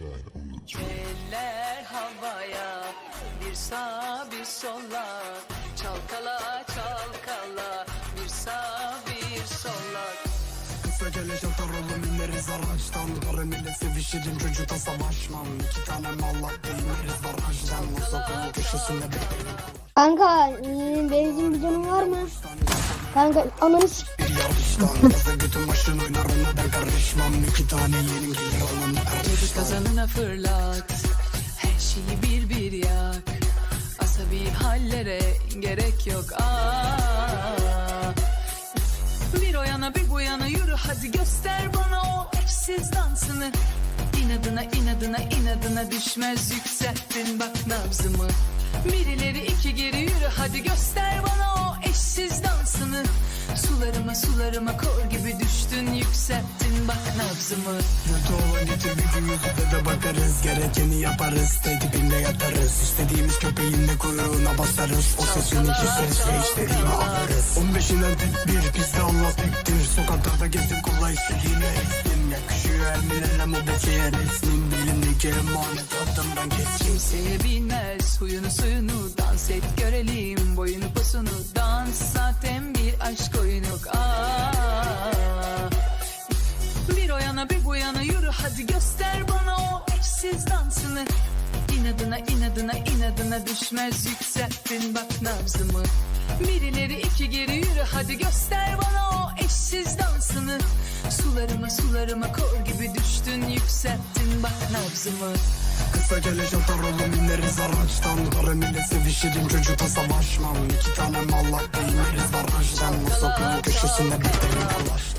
shot on the track. Eller havaya bir sağ bir sola çalkala çalkala bir sağ bir sola Kısa gelecek taralım ineriz araçtan. Karamele sevişirim çocukta savaşmam. İki tane mallar ineriz barajdan. O sokağın köşesinde beklerim Kanka e, benzin bidonun var mı? Kanka ananı s- bir yarıştan. Gaza götün başın oynar ona ben karışmam İki tane yeğenim geliyor onun Kazanına fırlat Her şeyi bir bir yak. Asabi hallere gerek yok Aa. Bir o yana bir bu yana yürü hadi göster bana o eşsiz dansını. İnadına inadına inadına düşmez yükselttin bak nabzımı. Birileri iki geri yürü hadi göster bana o eşsiz dansını Sularıma sularıma kor gibi düştün yükselttin. Bak nabzımı Kötü olan getir gücü yüzüne de bakarız. Gerekeni yaparız. Tetikinde yatarız. İstediğimiz köpeğin de kuyruğuna basarız. O sesin iki sesle istediğimi alırız 15'inden tek bir bizde Allah tektir Sokaklarda gezip kolay istediğini etsin Yakışıyor elmilere mubeçeye resmin Dilimdeki emanet altından keskin Kimseye bilmez huyunu suyunu Dans et. Görelim boyunu posunu Dans. Zaten aşk oyunu Aa. Bir o yana bir bu yana yürü hadi göster bana o eşsiz dansını. İnadına inadına inadına düşmez yükselttin bak nabzımı. Birileri iki geri yürü hadi göster bana o eşsiz dansını. Sularıma sularıma kor gibi düştün yükselttin bak nabzımı. Kısa gelecek taralım ineriz araçtan. Karamele sevişirim çocukta savaşmam. İki tane mallar ineriz barajdan sokağın köşesinde beklerim dolaştan